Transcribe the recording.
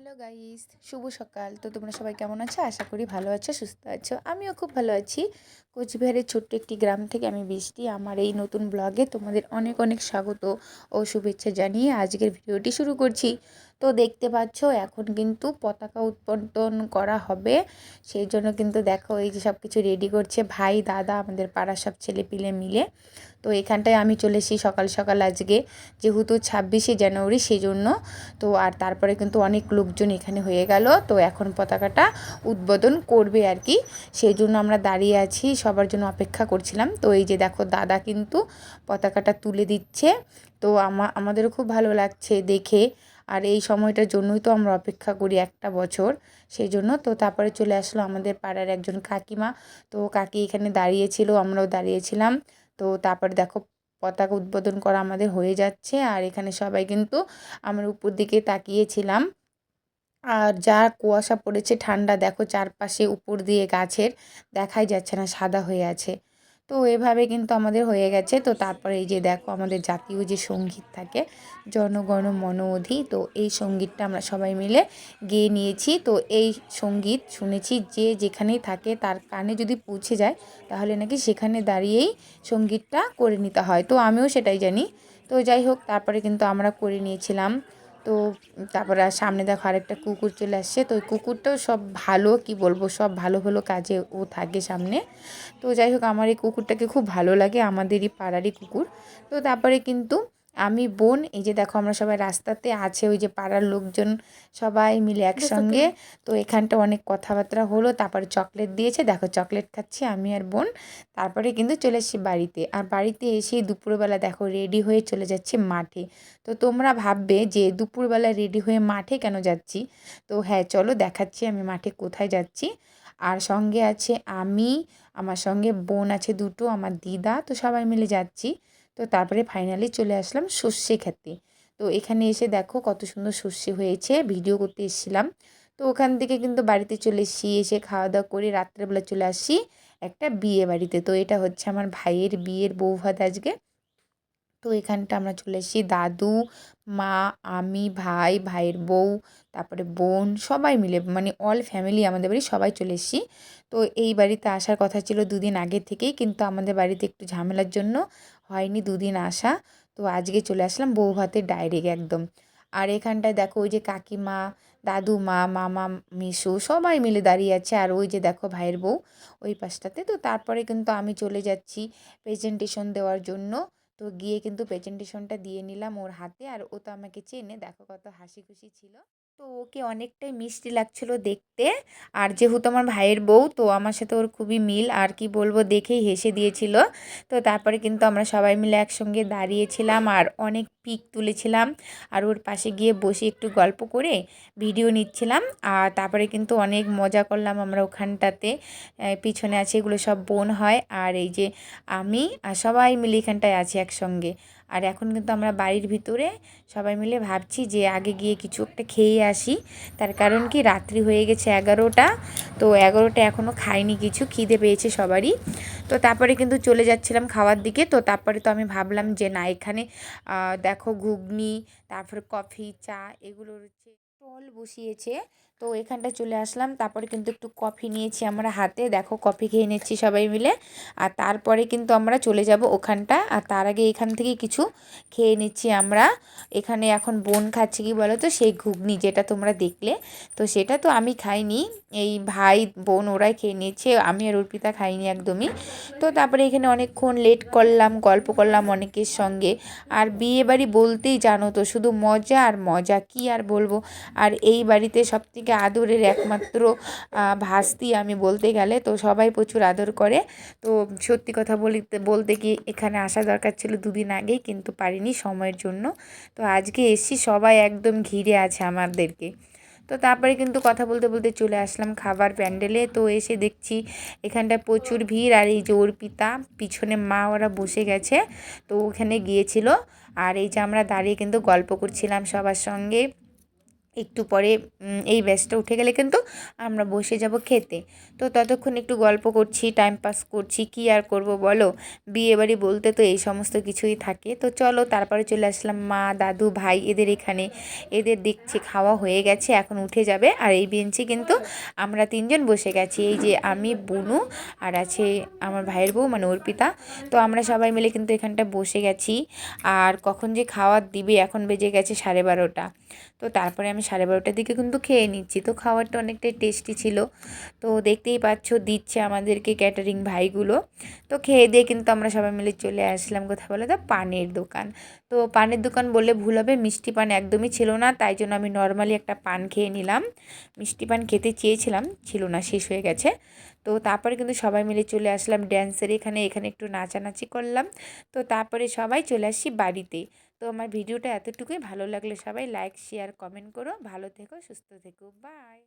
Hello guys শুভ সকাল। তো তোমরা সবাই কেমন আছো? আশা করি ভালো আছো, সুস্থ আছো। আমিও খুব ভালো আছি। কোচবিহারের ছোট্ট একটি গ্রাম থেকে আমি বৃষ্টি। আমার এই নতুন ব্লগে তোমাদের অনেক অনেক স্বাগত ও শুভেচ্ছা জানিয়ে আজকের ভিডিওটি শুরু করছি। তো দেখতে পাচ্ছ, এখন কিন্তু পতাকা উৎপাদন করা হবে। সেই জন্য কিন্তু দেখো, এই যে সব কিছু রেডি করছে। ভাই, দাদা, আমাদের পাড়ার সব ছেলে পিলে মিলে। তো এখানটায় আমি চলে এসেছি সকাল সকাল আজকে, যেহেতু ছাব্বিশে জানুয়ারি সেই জন্য তো আর তারপরে কিন্তু অনেক লোকজন এখানে হয়ে গেল। তো এখন পতাকাটা উদ্বোধন করবে আর কি। সেই জন্য আমরা দাঁড়িয়ে আছি, সবার জন্য অপেক্ষা করছিলাম। তো এই যে দেখো, দাদা কিন্তু পতাকাটা তুলে দিচ্ছে। তো আমা, আমাদেরও খুব ভালো লাগছে দেখে। আর এই সময়টার জন্যই তো আমরা অপেক্ষা করি একটা বছর। সেই জন্য তো তারপরে চলে আসলো আমাদের পাড়ার একজন কাকিমা। তো কাকি এখানে দাঁড়িয়েছিল, আমরাও দাঁড়িয়েছিলাম। তো তারপরে দেখো পতাকা উদ্বোধন করা আমাদের হয়ে যাচ্ছে। আর এখানে সবাই কিন্তু আমরা উপর দিকে তাকিয়েছিলাম। আর যা কুয়াশা পড়েছে, ঠান্ডা, দেখো চারপাশে উপর দিয়ে গাছের দেখাই যাচ্ছে না, সাদা হয়ে আছে। তো এভাবে কিন্তু আমাদের হয়ে গেছে। তো তারপরে এই যে দেখো আমাদের জাতীয় যে সংগীত থাকে জনগণ মন অধি, তো এই সঙ্গীতটা আমরা সবাই মিলে গেয়ে নিয়েছি। তো এই সংগীত শুনেছি যে যেখানেই থাকে তার কানে যদি পৌঁছে যায়, তাহলে নাকি সেখানে দাঁড়িয়েই সঙ্গীতটা করে নিতে হয়। তো আমিও সেটাই জানি। তো যাই হোক, তারপরে কিন্তু আমরা করে নিয়েছিলাম তো তারপরে আর সামনে দেখো আরেকটা কুকুর চলে আসছে। তো ওই কুকুরটাও সব ভালো, কি বলব, সব ভালো ভালো কাজে ও থাকে সামনে। তো যাই হোক, আমার এই কুকুরটাকে খুব ভালো লাগে, আমাদেরই পাড়ারই কুকুর। তো তারপরে কিন্তু আমি বোন এই যে দেখো আমরা সবাই রাস্তাতে আছে ওই যে পাড়ার লোকজন সবাই মিলে একসঙ্গে। তো এখানটা অনেক কথাবার্তা হলো তারপরে চকলেট দিয়েছে দেখো চকলেট খাচ্ছি আমি আর বোন। তারপরে কিন্তু চলে এসেছি বাড়িতে। আর বাড়িতে এসে দুপুরবেলা দেখো রেডি হয়ে চলে যাচ্ছি মাঠে। তো তোমরা ভাববে যে দুপুরবেলা রেডি হয়ে মাঠে কেন যাচ্ছি? তো হ্যাঁ চলো দেখাচ্ছি আমি মাঠে কোথায় যাচ্ছি। আর সঙ্গে আছে আমি আমার সঙ্গে বোন আছে দুটো আমার দিদা তো সবাই মিলে যাচ্ছি। তো তারপরে ফাইনালি চলে আসলাম সর্ষে খেতে। তো এখানে এসে দেখো কত সুন্দর সর্ষে হয়েছে ভিডিও করতে এসেছিলাম। তো ওখান থেকে কিন্তু বাড়িতে চলে এসেছি, এসে খাওয়া দাওয়া করে রাত্রেবেলা চলে আসি একটা বিয়ে বাড়িতে। তো এটা হচ্ছে আমার ভাইয়ের বিয়ের বউ ভাত আজকে। তো এখানটা আমরা চলে এসেছি, দাদু, মা, আমি, ভাই, ভাইয়ের বউ, তারপরে বোন, সবাই মিলে মানে অল ফ্যামিলি আমাদের বাড়ি সবাই চলে এসেছি। তো এই বাড়িতে আসার কথা ছিল দুদিন আগে থেকেই, কিন্তু আমাদের বাড়িতে একটু ঝামেলার জন্য হয়নি দুদিন আসা। তো আজকে চলে আসলাম বউ ভাতের ডাইরেক্ট একদম। আর এখানটায় দেখো ওই যে কাকিমা দাদু মা মামা, মিশু সবাই মিলে দাঁড়িয়ে আছে। আর ওই যে দেখো ভাইয়ের বউ ওই পাশটাতে। তো তারপরে কিন্তু আমি চলে যাচ্ছি প্রেজেন্টেশন দেওয়ার জন্য। তো গিয়ে কিন্তু প্রেজেন্টেশনটা দিয়ে নিলাম ওর হাতে। আর ও তো আমাকে চেনে, দেখো কত হাসি খুশি ছিল। তো ওকে অনেকটাই মিষ্টি লাগছিল দেখতে। আর যেহেতু আমার ভাইয়ের বউ, তো আমার সাথে ওর খুবই মিল। আর কি বলব, দেখেই হেসে দিয়েছিল। তো তারপরে কিন্তু আমরা সবাই মিলে একসঙ্গে দাঁড়িয়েছিলাম আর অনেক পিক তুলেছিলাম। আর ওর পাশে গিয়ে বসে একটু গল্প করে ভিডিও নিচ্ছিলাম। আর তারপরে কিন্তু অনেক মজা করলাম আমরা ওখানটাতে। পিছনে আছে এগুলো সব বোন হয়। আর এই যে আমি আর সবাই মিলে এখানটায় আছি একসঙ্গে। আর এখন কিন্তু আমরা বাড়ির ভিতরে সবাই মিলে ভাবছি যে আগে গিয়ে কিছু একটা খেয়ে আসি। তার কারণ কি? রাত্রি হয়ে গেছে এগারোটা। তো এগারোটা এখনও খাইনি কিছু, খিদে পেয়েছে সবারই। তো তারপরে কিন্তু চলে যাচ্ছিলাম খাওয়ার দিকে। তো তারপরে তো আমি ভাবলাম যে না, এখানে দেখো ঘুগনি, তারপরে কফি, চা এগুলো হচ্ছে স্টল বসিয়েছে। তো এখানটা চলে আসলাম। তারপরে কিন্তু একটু কফি নিয়েছি আমরা হাতে। দেখো কফি খেয়ে নিচ্ছি সবাই মিলে। আর তারপরে কিন্তু আমরা চলে যাব ওখানটা। আর তার আগে এখান থেকে কিছু খেয়ে নিচ্ছি আমরা। এখানে এখন বোন খাচ্ছে কি বলো তো সেই ঘুগনি যেটা তোমরা দেখলে। তো সেটা তো আমি খাইনি। এই ভাই, বোন ওরাই খেয়ে নিচ্ছে। আমি আর অর্পিতা খাইনি একদমই। তো তারপরে এখানে অনেকক্ষণ লেট করলাম, গল্প করলাম অনেকের সঙ্গে। আর বিয়ে বাড়ি বলতেই জানো তো, শুধু মজা আর মজা। কি আর বলব? আর এই বাড়িতে সবথেকে থেকে আদরের একমাত্র ভাস্তি আমি বলতে গেলে, তো সবাই প্রচুর আদর করে। তো সত্যি কথা বলতে বলতে কি এখানে আসা দরকার ছিল দুদিন আগেই, কিন্তু পারিনি সময়ের জন্য। তো আজকে এসছি, সবাই একদম ঘিরে আছে আমাদেরকে। তো তারপরে কিন্তু কথা বলতে বলতে চলে আসলাম খাবার প্যান্ডেলে। তো এসে দেখছি এখানটায় প্রচুর ভিড়, আর এই যে অর্পিতা পিছনে মা ওরা বসে গেছে। তো ওখানে গিয়েছিল। আর এই যে আমরা দাঁড়িয়ে কিন্তু গল্প করছিলাম সবার সঙ্গে। একটু পরে এই ব্যাচটা উঠে গেলে কিন্তু আমরা বসে যাব খেতে। তো ততক্ষণ একটু গল্প করছি টাইম পাস করছি, কি আর করব বলো? বিয়ে বাড়ি বলতে তো এই সমস্ত কিছুই থাকে। তো চলো তারপরে চলে আসলাম মা, দাদু, ভাই এদের এখানে। এদের দেখছি খাওয়া হয়ে গেছে, এখন উঠে যাবে। আর এই বেঞ্চে কিন্তু আমরা তিনজন বসে গেছি। এই যে আমি, বুনু আর আছে আমার ভাইয়ের বউ মানে অর্পিতা। তো আমরা সবাই মিলে কিন্তু এখানটা বসে গেছি। আর কখন যে খাওয়ার দিবে, এখন বেজে গেছে সাড়ে বারোটা। তো তারপরে আমি সাড়ে বারোটার দিকে কিন্তু খেয়ে নিচ্ছি। তো খাবারটা অনেকটাই টেস্টি ছিল। তো দেখতেই পাচ্ছ দিচ্ছে আমাদেরকে ক্যাটারিং ভাইগুলো। তো খেয়ে দিয়ে কিন্তু আমরা সবাই মিলে চলে আসলাম কোথায় বলে তো? পানের দোকান। তো পানের দোকান বললে ভুল হবে, মিষ্টি পান একদমই ছিল না, তাই জন্য আমি নর্মালি একটা পান খেয়ে নিলাম। মিষ্টি পান খেতে চেয়েছিলাম, ছিল না, শেষ হয়ে গেছে। তো তারপরে কিন্তু সবাই মিলে চলে আসলাম ড্যান্সের এখানে। এখানে একটু নাচানাচি করলাম। তো তারপরে সবাই চলে আসি বাড়িতে। তো আমার ভিডিওটা এতটুকুই। ভালো লাগলে সবাই লাইক শেয়ার কমেন্ট করো। ভালো থেকো, সুস্থ থেকো। বাই